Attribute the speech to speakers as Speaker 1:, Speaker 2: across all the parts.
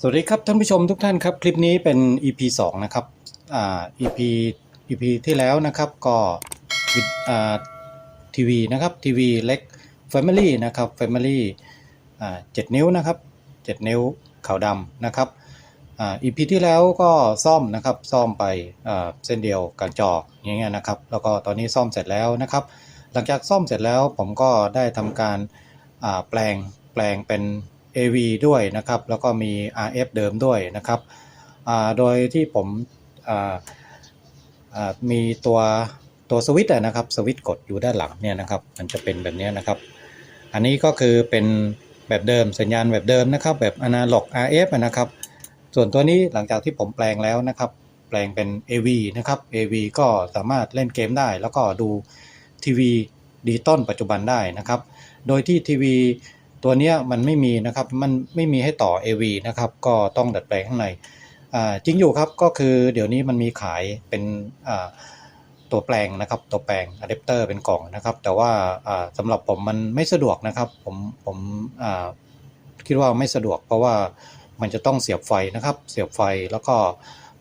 Speaker 1: สวัสดีครับท่านผู้ชมทุกท่านครับ คลิปนี้เป็น EP 2 นะครับอ่า EP EP ที่แล้วนะครับก็วิดอ่าทีวีนะครับทีวีเล็ก Family นะครับ Family อ่า7นิ้วนะครับ 7 นิ้วขาวดำนะครับอ่า EP ที่แล้วก็ซ่อมนะครับซ่อมไปอ่าเส้นเดียวกับจออย่างเงี้ยนะครับ แล้วก็ตอนนี้ซ่อมเสร็จแล้วนะครับ หลังจากซ่อมเสร็จแล้วผมก็ได้ทำการอ่าแปลงแปลงเป็น AV ด้วยนะครับ แล้วก็มี RF เดิมด้วยนะครับโดยที่ผมมีตัวตัวสวิตช์นะครับสวิตช์กดอยู่ด้านหลังเนี่ยนะครับ มันจะเป็นแบบนี้นะครับ อันนี้ก็คือเป็นแบบเดิมสัญญาณแบบเดิมนะครับ แบบอนาล็อก RF อะนะครับ ส่วนตัวนี้หลังจากที่ผมแปลงแล้วนะครับ แปลงเป็น AV นะครับ AV ก็สามารถเล่นเกมได้ แล้วก็ดูทีวีดิจิตอลปัจจุบันได้นะครับ โดยที่ทีวี ตัวเนี้ยมันไม่มีนะครับ มันไม่มีให้ต่อ AV นะครับ ก็ต้องดัดแปลงข้างในจริงอยู่ครับ ก็คือเดี๋ยวนี้มันมีขายเป็นตัวแปลงนะครับ ตัวแปลงอะแดปเตอร์เป็นกล่องนะครับ แต่ว่าอ่าสำหรับผมมันไม่สะดวกนะครับ ผมผมคิดว่าไม่สะดวก เพราะว่ามันจะต้องเสียบไฟนะครับ เสียบไฟแล้วก็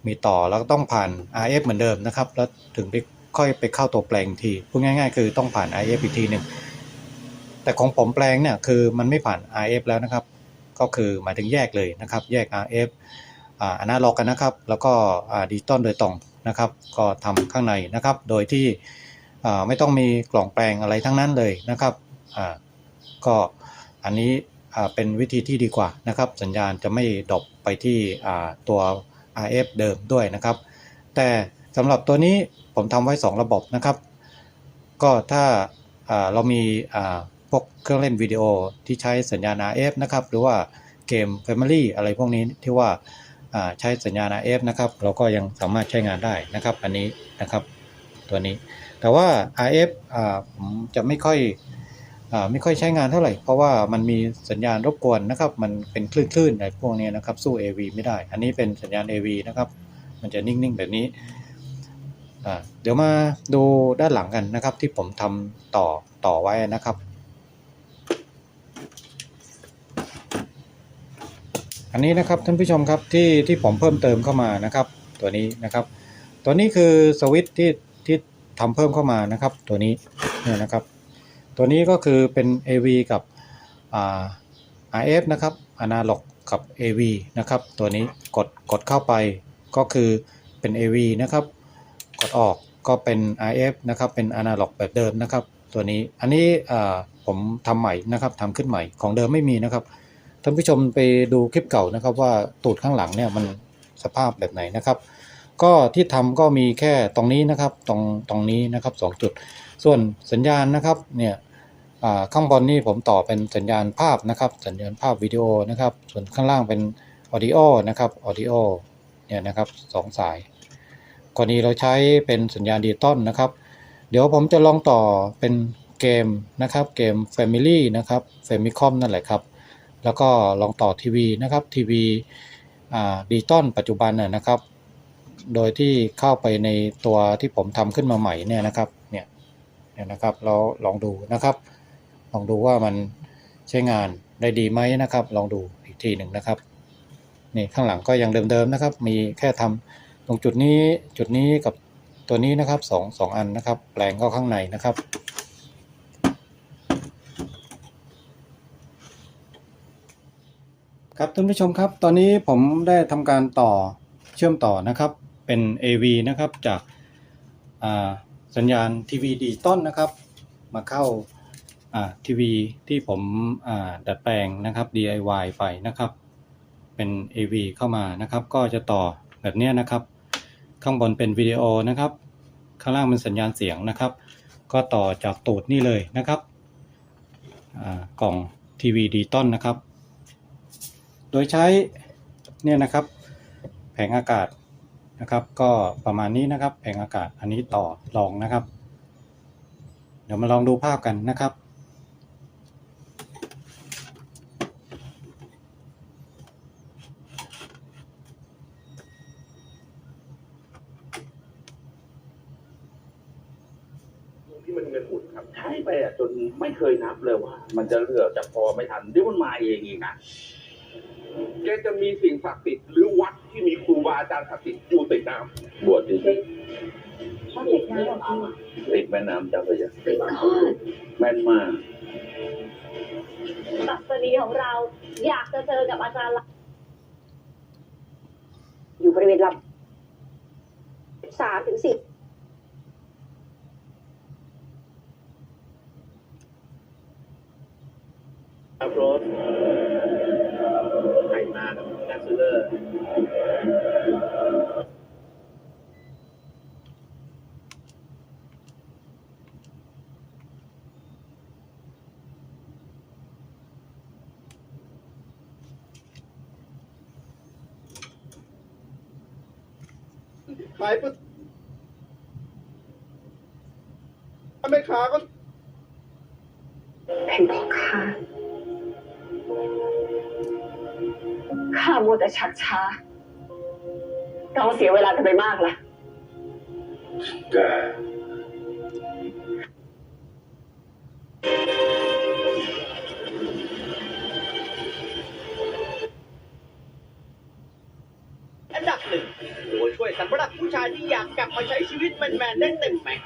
Speaker 1: มีต่อแล้วก็ต้องผ่าน RF เหมือนเดิมนะครับ แล้วถึงไปค่อยไปเข้าตัวแปลงทีพูดง่าย ๆ คือต้องผ่าน RF อีกทีหนึ่ง แต่ของผมแปลงเนี่ยคือมันไม่ผ่าน RF แล้วนะครับ ก็คือหมายถึงแยกเลยนะครับ แยก RF อ่านาล็อกกันนะครับ แล้วก็ดิจิตอลโดยตรงนะครับ ก็ทำข้างในนะครับ โดยที่ไม่ต้องมีกล่องแปลงอะไรทั้งนั้นเลยนะครับก็อันนี้เป็นวิธีที่ดีกว่านะครับ สัญญาณจะไม่ดรอปไปที่ตัว RF เดิมด้วยนะครับ แต่สำหรับตัวนี้ผมทำไว้ 2 ระบบนะครับ ก็ถ้าเรามี พวกเครื่องเล่นวิดีโอที่ใช้สัญญาณ RF นะครับ หรือว่าเกม Family อะไรพวกนี้ที่ว่าใช้สัญญาณ RF นะครับ เราก็ยังสามารถใช้งานได้นะครับ อันนี้นะครับตัวนี้ แต่ว่า RF อ่าผมจะไม่ค่อยอ่าไม่ค่อยใช้งานเท่าไหร่ เพราะว่ามันมีสัญญาณรบกวนนะครับ มันเป็นคลื่นๆอะไรพวกนี้นะครับ สู้ AV ไม่ได้ อันนี้เป็นสัญญาณ AV นะครับ มันจะนิ่งๆแบบนี้อ่าเดี๋ยวมาดูด้านหลังกันนะครับที่ผมทำต่อต่อไว้นะครับ อันนี้นะครับท่านผู้ชมครับที่ที่ผมเพิ่มเติมเข้ามานะครับ ตัวนี้นะครับ ตัวนี้คือสวิตช์ที่ที่ทำเพิ่มเข้ามานะครับ ตัวนี้เนี่ยนะครับ ตัวนี้ก็คือเป็น AV กับอ่า RF นะครับ Analog กับ AV นะครับ ตัวนี้กดกดเข้าไปก็คือเป็น AV นะครับ กดออกก็เป็น RF นะครับ เป็น Analog แบบเดิมนะครับ ตัวนี้อันนี้อ่าผมทำใหม่นะครับทำขึ้นใหม่ของเดิมไม่มีนะครับ ท่านผู้ชมไปดูคลิปเก่านะครับว่าตูดข้างหลังเนี่ยมันสภาพแบบไหนนะครับ ก็ที่ทำก็มีแค่ตรงนี้นะครับตรงตรงนี้นะครับสองจุด ส่วนสัญญาณนะครับเนี่ยข้างบนนี่ผมต่อเป็นสัญญาณภาพนะครับ สัญญาณภาพวิดีโอนะครับ ส่วนข้างล่างเป็นออดิโอนะครับออดิโอเนี่ยนะครับสองสายกรณีเราใช้เป็นสัญญาณดิจิตอลนะครับ เดี๋ยวผมจะลองต่อเป็นเกมนะครับเกม Family นะครับ Famicom นั่นแหละครับ แล้วก็ลองต่อทีวีนะครับทีวีดิจิตอลปัจจุบันน่ะนะครับ โดยที่เข้าไปในตัวที่ผมทำขึ้นมาใหม่เนี่ยนะครับเนี่ยเนี่ยนะครับเราลองดูนะครับ ลองดูว่ามันใช้งานได้ดีไหมนะครับ ลองดูอีกทีหนึ่งนะครับนี่ข้างหลังก็ยังเดิมๆนะครับ มีแค่ทำตรงจุดนี้จุดนี้กับตัวนี้นะครับสองสองอันนะครับ แปลงเข้าข้างในนะครับ ครับท่านผู้ชมครับ ตอนนี้ผมได้ทำการต่อเชื่อมต่อนะครับ เป็น AV นะครับจากาสัญญาณทีวีดิจิตอลนะครับ มาเข้าทีวีที่ผมดัดแปลงนะครับ DIY ไปนะครับ เป็น AV เข้ามานะครับ ก็จะต่อแบบนี้นะครับ ข้างบนเป็นวิดีโอนะครับ ข้างล่างเป็นสัญญาณเสียงนะครับ ก็ต่อจากตูดนี่เลยนะครับกล่องทีวีดิจิตอลนะครับ โดยใช้เนี่ยนะครับ แผงอากาศนะครับ ก็ประมาณนี้นะครับ แผงอากาศอันนี้ต่อรองนะครับ เดี๋ยวมาลองดูภาพกันนะครับ
Speaker 2: ที่มันเงินหมุนครับใช้ไปอะจนไม่เคยนับเลยว่า มันจะเหลือจะพอไม่ทันเดี๋ยวมันมาเองอีกนะ แกจะมีสิ่งศักดิ์สิทธิ์หรือวัดที่มีครูบาอาจารย์ศักดิ์สิทธิ์อยู่ติดน้ำบวชดิ
Speaker 3: ชอบติดน้ำแบบพี่
Speaker 2: ติดแม่น้ำเจ้าพระยา
Speaker 3: ติดโคตร
Speaker 2: แม่นมาก
Speaker 3: ปัสนีของเราอยากจะเจอกับอาจารย์ละอยู่บริเวณลำสามถึงสิบ
Speaker 2: ครับรถไข่มากับแดนเซอร์ ขายปุ๊บแม่ค้าก็
Speaker 3: เห็นบอกข้าข้ามัวแต่ชักช้าเราเสียเวลากันไปมากละ
Speaker 2: แก
Speaker 4: อันดับหนึ่งตัว ช่วยสำหรับผู้ชายที่อยากกลับมาใช้ชีวิตแมนๆได้เต็มแม็ก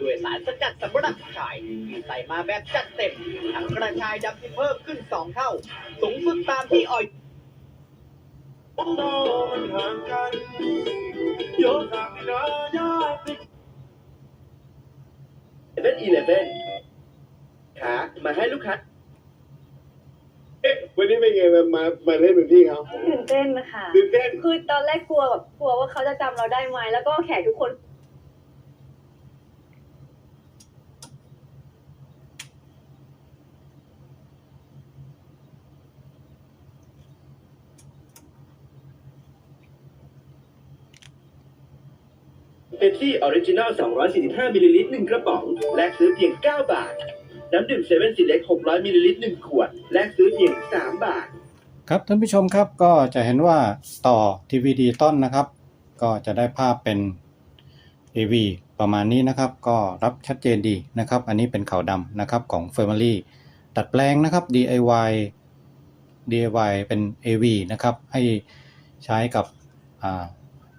Speaker 4: ด้วยสารสกัดสำหรับผู้ชายที่ใส่มาแบบจัดเต็มทั้งกระชายดำที่เพิ่มขึ้น 2 เท่า สูงสุดตามที่ออย
Speaker 2: เล่นอีเลฟเว่นขามาให้ลูกค้า วันนี้เป็นไงมามามาเล่นเป็นพี่เขา
Speaker 5: ตื่นเต้นนะคะ
Speaker 2: ตื่นเต้น
Speaker 5: คือตอนแรกกลัวแบบกลัวว่าเขาจะจำเราได้ไหมแล้วก็แขกทุกคน
Speaker 6: เ e ปซี่ออริจินอล 245มิลลิลิตร1กระป๋อง แลกซื้อเพียง 9 บาท น้ำดื่มเซเว่นซีเล็ก 600มิลลิลิตร1ขวด แลกซื้อเพียง 3 บาท
Speaker 1: ครับท่านผู้ชมครับก็จะเห็นว่าต่อทีวีดิจิตอลนะครับ ก็จะได้ภาพเป็น AV ประมาณนี้นะครับ ก็รับชัดเจนดีนะครับ อันนี้เป็นขาวดำนะครับของ f a m i l y ดัดแปลงนะครับ DIY DIY เป็น AV นะครับ ให้ใช้กับ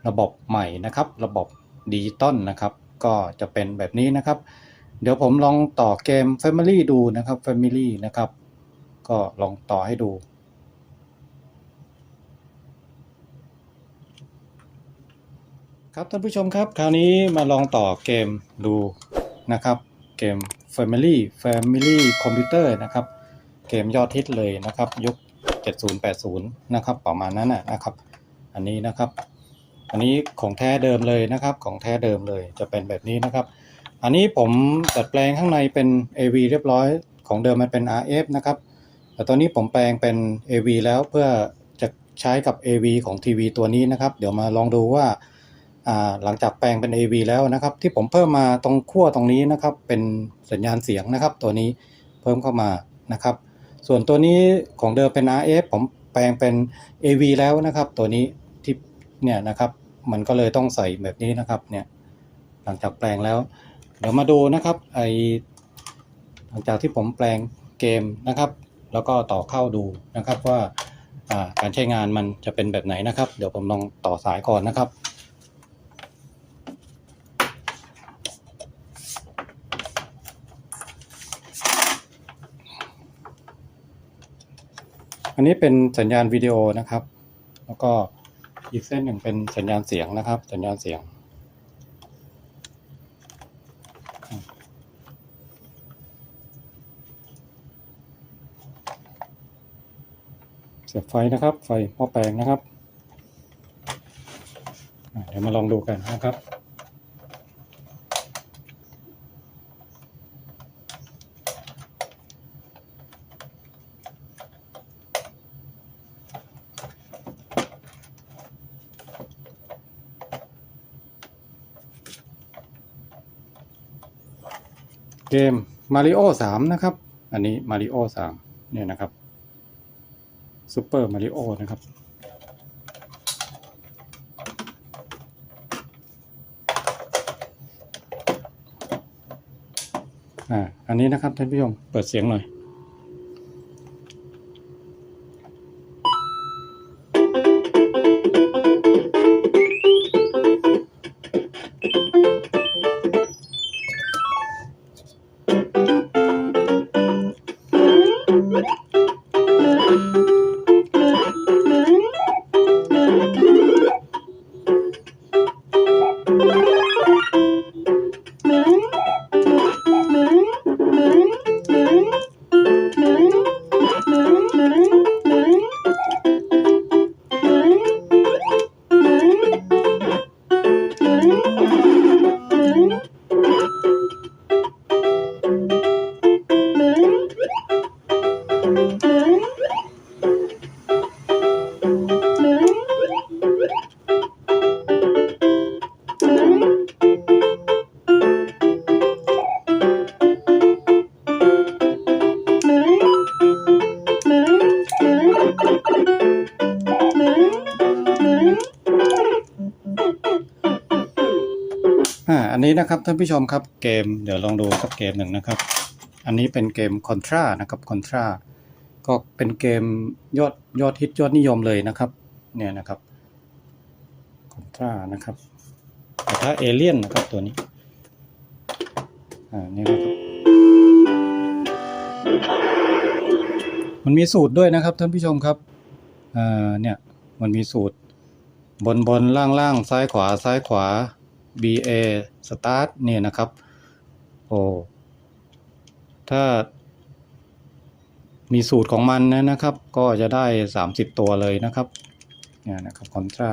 Speaker 1: ระบบใหม่นะครับ ระบบดิจิตอลนะครับ ก็จะเป็นแบบนี้นะครับ เดี๋ยวผมลองต่อเกม Family ดูนะครับ Family นะครับ ก็ลองต่อให้ดูครับท่านผู้ชมครับ คราวนี้มาลองต่อเกมดูนะครับ เกม Family Family Computer นะครับ เกมยอดฮิตเลยนะครับ ยุค 7080 นะครับ ประมาณนั้นนะนะครับ อันนี้นะครับ อันนี้ของแท้เดิมเลยนะครับ ของแท้เดิมเลยจะเป็นแบบนี้นะครับ อันนี้ผมดัดแปลงข้างในเป็น AV เรียบร้อยของเดิมมันเป็น RF นะครับ แต่ตอนนี้ผมแปลงเป็น AV แล้วเพื่อจะใช้กับ AV ของทีวีตัวนี้นะครับ เดี๋ยวมาลองดูว่าอ่าหลังจากแปลงเป็น AV แล้วนะครับ ที่ผมเพิ่มมาตรงขั้วตรงนี้นะครับ เป็นสัญญาณเสียงนะครับ ตัวนี้เพิ่มเข้ามานะครับ ส่วนตัวนี้ของเดิมเป็น RF ผมแปลงเป็น AV แล้วนะครับ ตัวนี้ที่เนี่ยนะครับ มันก็เลยต้องใส่แบบนี้นะครับเนี่ยหลังจากแปลงแล้ว เดี๋ยวมาดูนะครับไอหลังจากที่ผมแปลงเกมนะครับ แล้วก็ต่อเข้าดูนะครับว่าการใช้งานมันจะเป็นแบบไหนนะครับ เดี๋ยวผมลองต่อสายก่อนนะครับอันนี้เป็นสัญญาณวิดีโอนะครับ แล้วก็อีกเส้นหนึ่งเป็นสัญญาณเสียงนะครับ สัญญาณเสียง เสียบไฟนะครับ ไฟหม้อแปลงนะครับ เดี๋ยวมาลองดูกันนะครับเกม Mario 3นะครับ อันนี้ Mario 3เนี่ยนะครับ ซูเปอร์มาริโอนะครับ อ่า อันนี้นะครับท่านผู้ชม เปิดเสียงหน่อย นนี้นะครับท่านผู้ชมครับเกมเดี๋ยวลองดูสักเกมหนึ่งนะครับ อันนี้เป็นเกม Contra นะครับ Contra ก็เป็นเกมยอดยอดฮิตยอดนิยมเลยนะครับ เนี่ยนะครับ Contra นะครับแต่ถ้าเอเลียนนะครับตัวนี้อ่านี่นะครับมันมีสูตรด้วยนะครับท่านผู้ชมครับอ่าเนี่ยมันมีสูตรบนบนล่างล่างซ้ายขวาซ้ายขวา B A start เนี่ยนะครับโอ้ถ้ามีสูตรของมันนะนะครับ ก็จะได้ 30 ตัวเลยนะครับเนี่ยนะครับคอนทรา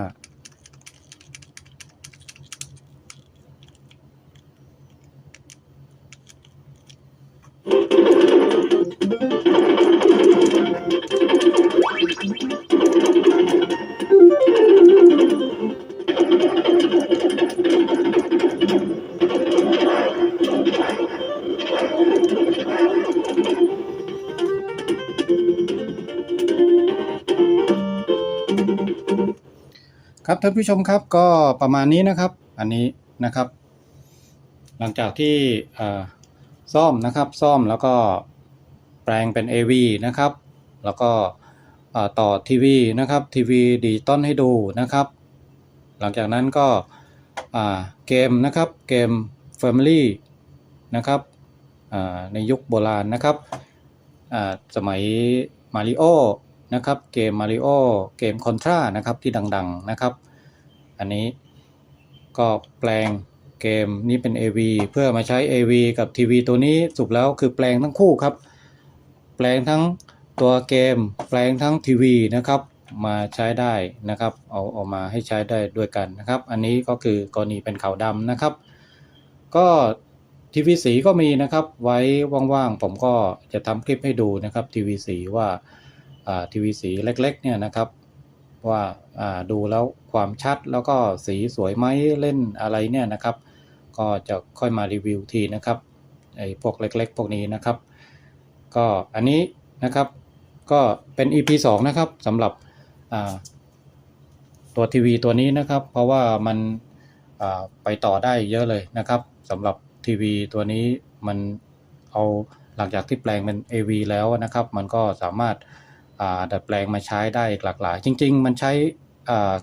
Speaker 1: ครับท่านผู้ชมครับก็ประมาณนี้นะครับ อันนี้นะครับ หลังจากที่ซ่อมนะครับซ่อมแล้วก็แปลงเป็น AV นะครับ แล้วก็ต่อทีวีนะครับทีวีดิจิตอลให้ดูนะครับ หลังจากนั้นก็เกมนะครับเกม Family นะครับในยุคโบราณนะครับสมัยมาริโอนะครับเกมมาริโอเกมคอนทรานะครับที่ดังๆนะครับ อันนี้ก็แปลงเกมนี้เป็น AV เพื่อมาใช้ AV กับทีวีตัวนี้สุดแล้วคือแปลงทั้งคู่ครับ แปลงทั้งตัวเกม แปลงทั้งทีวีนะครับมาใช้ได้นะครับ เอาเออกมาให้ใช้ได้ด้วยกันนะครับ อันนี้ก็คือกรณีเป็นขาวดำนะครับ ก็ทีวีสีก็มีนะครับ ไว้ว่างๆ ผมก็จะทำคลิปให้ดูนะครับทีวีสีว่าทีวีสีเล็กๆเนี่ยนะครับ ว่าดูแล้วความชัดแล้วก็สีสวยไหมเล่นอะไรเนี่ยนะครับ ก็จะค่อยมารีวิวทีนะครับไอ้พวกเล็ก ๆ พวกนี้นะครับ ก็อันนี้นะครับก็เป็น EP 2 นะครับสำหรับตัวทีวีตัวนี้นะครับ เพราะว่ามัน ไปต่อได้เยอะเลยนะครับสำหรับทีวีตัวนี้มันเอาหลังจากที่แปลงเป็น AV แล้วนะครับ มันก็สามารถดัดแปลงมาใช้ได้หลากหลาย จริง ๆ มันใช้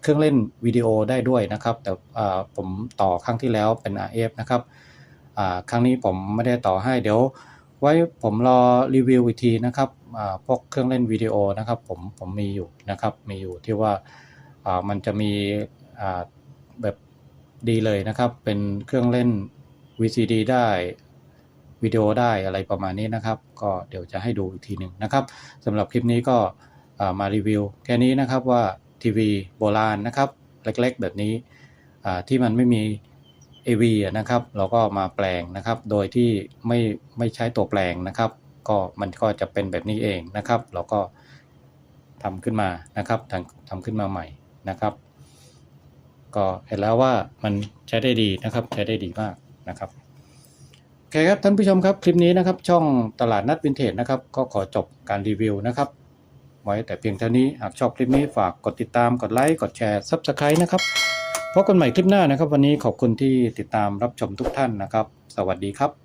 Speaker 1: เครื่องเล่นวิดีโอได้ด้วยนะครับ แต่ผมต่อครั้งที่แล้วเป็น RF นะครับครั้งนี้ผมไม่ได้ต่อให้เดี๋ยว ไว้ผมรอรีวิวอีกทีนะครับพวกเครื่องเล่นวิดีโอนะครับ ผมผมมีอยู่นะครับ มีอยู่ที่ว่ามันจะมีแบบ ดีเลยนะครับ เป็นเครื่องเล่น VCD ได้วิดีโอได้อะไรประมาณนี้นะครับ ก็เดี๋ยวจะให้ดูอีกทีหนึ่งนะครับสำหรับคลิปนี้ก็มารีวิวแค่นี้นะครับว่าทีวีโบราณนะครับ เล็กๆ แบบนี้ที่มันไม่มี AV นะครับ เราก็มาแปลงนะครับ โดยที่ไม่ไม่ใช้ตัวแปลงนะครับ ก็มันก็จะเป็นแบบนี้เองนะครับ เราก็ทำขึ้นมานะครับทำทำขึ้นมาใหม่นะครับ ก็เห็นแล้วว่ามันใช้ได้ดีนะครับ ใช้ได้ดีมากนะครับโอเคครับท่านผู้ชมครับคลิปนี้นะครับ ช่องตลาดนัดวินเทจนะครับ ก็ขอจบการรีวิวนะครับ ไว้แต่เพียงเท่านี้หากชอบคลิปนี้ฝากกดติดตามกดไลค์กดแชร์ Subscribe นะครับพบกันใหม่คลิปหน้านะครับ วันนี้ขอบคุณที่ติดตามรับชมทุกท่านนะครับ สวัสดีครับ